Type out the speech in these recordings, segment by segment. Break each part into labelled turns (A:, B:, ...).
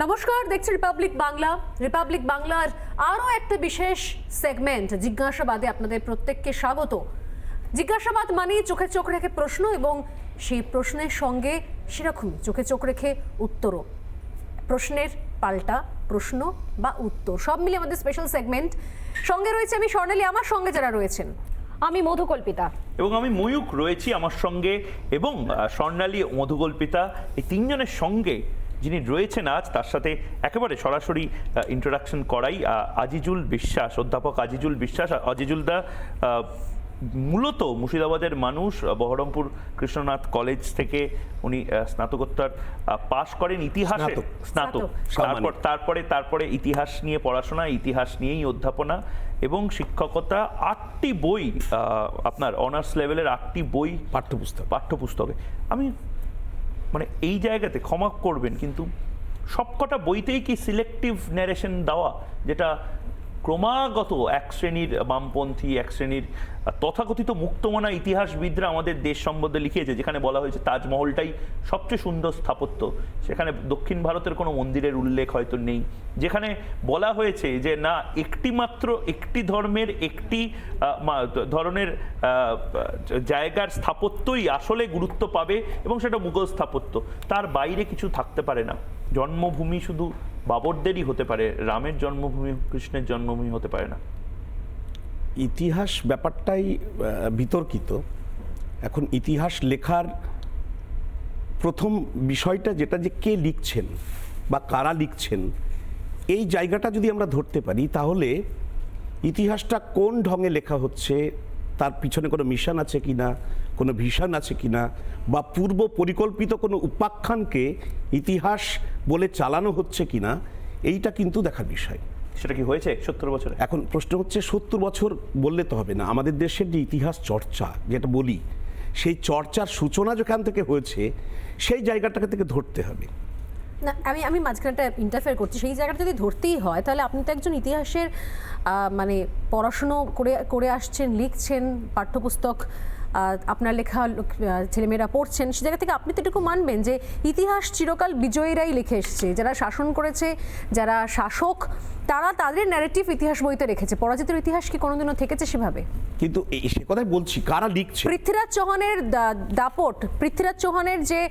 A: নমস্কার, দেখছি Republic Bangla Republic বাংলার আরও একটা বিশেষ সেগমেন্ট জিজ্ঞাসাবাদে আপনাদের প্রত্যেককে স্বাগত। জিজ্ঞাসাবাদ মানেই চোখে চোখ রেখে প্রশ্ন এবং সেই প্রশ্নের সঙ্গে সেরকমই চোখে চোখ রেখে উত্তরও। প্রশ্নের পাল্টা প্রশ্ন বা উত্তর, সব মিলে আমাদের স্পেশাল সেগমেন্ট সঙ্গে রয়েছে আমি স্বর্ণালী, আমার সঙ্গে যারা রয়েছেন,
B: আমি মধুকল্পিতা।
C: এবং আমি ময়ূক রয়েছি আমার সঙ্গে, এবং স্বর্ণালী মধুকল্পিতা, এই তিনজনের সঙ্গে যিনি রয়েছেন আজ তার সাথে একেবারে সরাসরি ইন্ট্রোডাকশন করাই আজিজুল বিশ্বাস অধ্যাপক আজিজুল বিশ্বাস। আজিজুল দা মূলত মুর্শিদাবাদের মানুষ বহরমপুর কৃষ্ণনাথ কলেজ থেকে উনি স্নাতকোত্তর পাশ করেন ইতিহাসে।
D: স্নাতক।
C: তারপর তারপরে তারপরে ইতিহাস নিয়ে পড়াশোনা ইতিহাস নিয়েই অধ্যাপনা এবং শিক্ষকতা আটটি বই আপনার অনার্স লেভেলের আটটি বই
D: পাঠ্যপুস্তক।
C: পাঠ্যপুস্তকে। আমি মানে এই জায়গাতে ক্ষমা করবেন কিন্তু সবকটা বইতেই কি সিলেক্টিভ ন্যারেশন দেওয়া যেটা ক্রমাগত এক শ্রেণির বামপন্থী, এক শ্রেণির তথাকথিত মুক্তমনা ইতিহাসবিদরা আমাদের দেশ সম্বন্ধে লিখিয়েছে, যেখানে বলা হয়েছে তাজমহলটাই সবচেয়ে সুন্দর স্থাপত্য। সেখানে দক্ষিণ ভারতের কোনো মন্দিরের উল্লেখ হয়তো নেই। যেখানে বলা হয়েছে যে, না একটি মাত্র একটি ধর্মের একটি ধরনের জায়গার স্থাপত্যই আসলে গুরুত্ব পাবে এবং সেটা মুঘল স্থাপত্য। তার বাইরে কিছু থাকতে পারে না। জন্মভূমি শুধু বাবরদেরই হতে পারে, রামের জন্মভূমি, কৃষ্ণের জন্মভূমি হতে পারে না।
D: ইতিহাস ব্যাপারটাই বিতর্কিত। এখন ইতিহাস লেখার প্রথম বিষয়টা যেটা যে কে লিখছেন বা কারা লিখছেন, এই জায়গাটা যদি আমরা ধরতে পারি, তাহলে ইতিহাসটা কোন ঢঙে লেখা হচ্ছে, তার পিছনে কোনো মিশন আছে কিনা কোনো ভিশন আছে কিনা বা পূর্ব পরিকল্পিত কোনো উপাখ্যানকে ইতিহাস বলে চালানো হচ্ছে কিনা এইটা কিন্তু দেখার বিষয়।
C: সেটা কি হয়েছে সত্তর বছরে?
D: এখন প্রশ্ন হচ্ছে সত্তর বছর বললে তো হবে না। আমাদের দেশের যে ইতিহাস চর্চা যেটা বলি সেই চর্চার সূচনা যেখান থেকে হয়েছে সেই জায়গাটাকে থেকে ধরতে হবে।
A: না আমি আমি মাঝখানটা ইন্টারফেয়ার করছি। সেই জায়গাটা যদি ধরতেই হয় তাহলে আপনি তো একজন ইতিহাসের মানে পড়াশুনো করে করে আসছেন লিখছেন পাঠ্যপুস্তক আপনার লেখা ছেলেমেয়েরা পড়ছেন সে জায়গা থেকে আপনি তো এটুকু মানবেন যে ইতিহাস চিরকাল বিজয়ীরাই লিখে এসছে। যারা শাসন করেছে যারা শাসক তারা তাদের ন্যারেটিভ ইতিহাস বইতে রেখেছে। পরাজিতের ইতিহাস কি কোনোদিনও থেকেছে সেভাবে?
D: কিন্তু এই- সে কথাই বলছি কারা লিখছে?
A: পৃথ্বীরাজ চৌহানের দাপট পৃথ্বীরাজ চৌহানের যে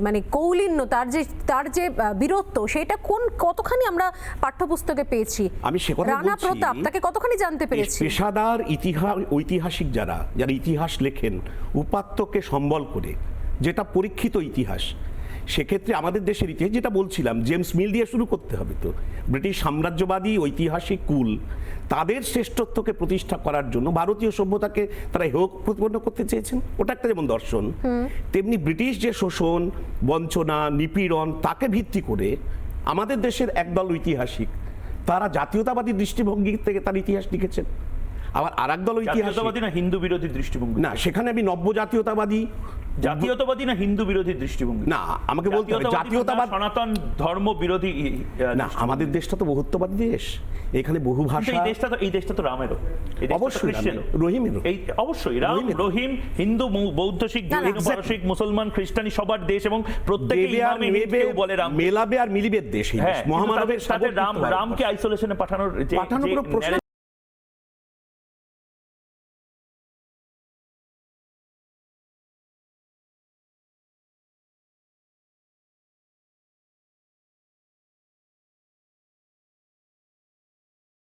A: মানে কৌলিন্য তার যে তার যে বীরত্ব সেটা কোন কতখানি আমরা পাঠ্যপুস্তকে পেয়েছি?
D: আমি সে কথা
A: রানা প্রতাপ তাকে কতখানি জানতে পেরেছি?
D: পেশাদার ইতিহাস ঐতিহাসিক যারা যারা ইতিহাস লেখেন উপাত্তকে সম্বল করে যেটা পরীক্ষিত ইতিহাস। সেক্ষেত্রে আমাদের দেশের ইতিহাস যেটা বলছিলাম জেমস মিল দিয়ে শুরু করতে হবে তো। ব্রিটিশ সাম্রাজ্যবাদী ঐতিহাসিক কুল তাদের শ্রেষ্ঠত্বকে প্রতিষ্ঠা করার জন্য ভারতীয় সভ্যতাকে তারা হেয় প্রতিপন্ন করতে চেয়েছেন। ওটা একটা যেমন দর্শন। তেমনি ব্রিটিশ যে শোষণ বঞ্চনা নিপীড়ন তাকে ভিত্তি করে আমাদের দেশের একদল ঐতিহাসিক তারা জাতীয়তাবাদী দৃষ্টিভঙ্গি থেকে তার ইতিহাস লিখেছেন। আবার আর একদল ঐতিহাসিক।
C: জাতীয়তাবাদী না হিন্দু বিরোধী দৃষ্টিভঙ্গি?
D: না সেখানে আমি নব্য জাতীয়তাবাদী।
C: জাতীয়তাবাদী না হিন্দু বিরোধী দৃষ্টিভঙ্গি?
D: না আমাকে বলতে হবে
C: জাতীয়তাবাদ সনাতন ধর্ম বিরোধী
D: না আমাদের দেশটা তো বহুত্ববাদী দেশ। এখানে বহু ভাষা
C: এই দেশটা তো এই দেশটা তো রামেরও।
D: অবশ্যই। রামের,
C: এই অবশ্যই রাম রহিম হিন্দু বৌদ্ধ শিখ জৈন. পারসিক মুসলমান খ্রিস্টানি সবার দেশ এবং প্রত্যেকে ইমামে
D: মেবে
C: কেউ বলে রাম।
D: মেলাবে আর মিলিবের দেশ এই দেশ।
C: হ্যাঁ
D: মহামানবের
C: তাদের রাম রামকে আইসোলেশনে পাঠানোর যে
D: পাঠানোর প্রশ্ন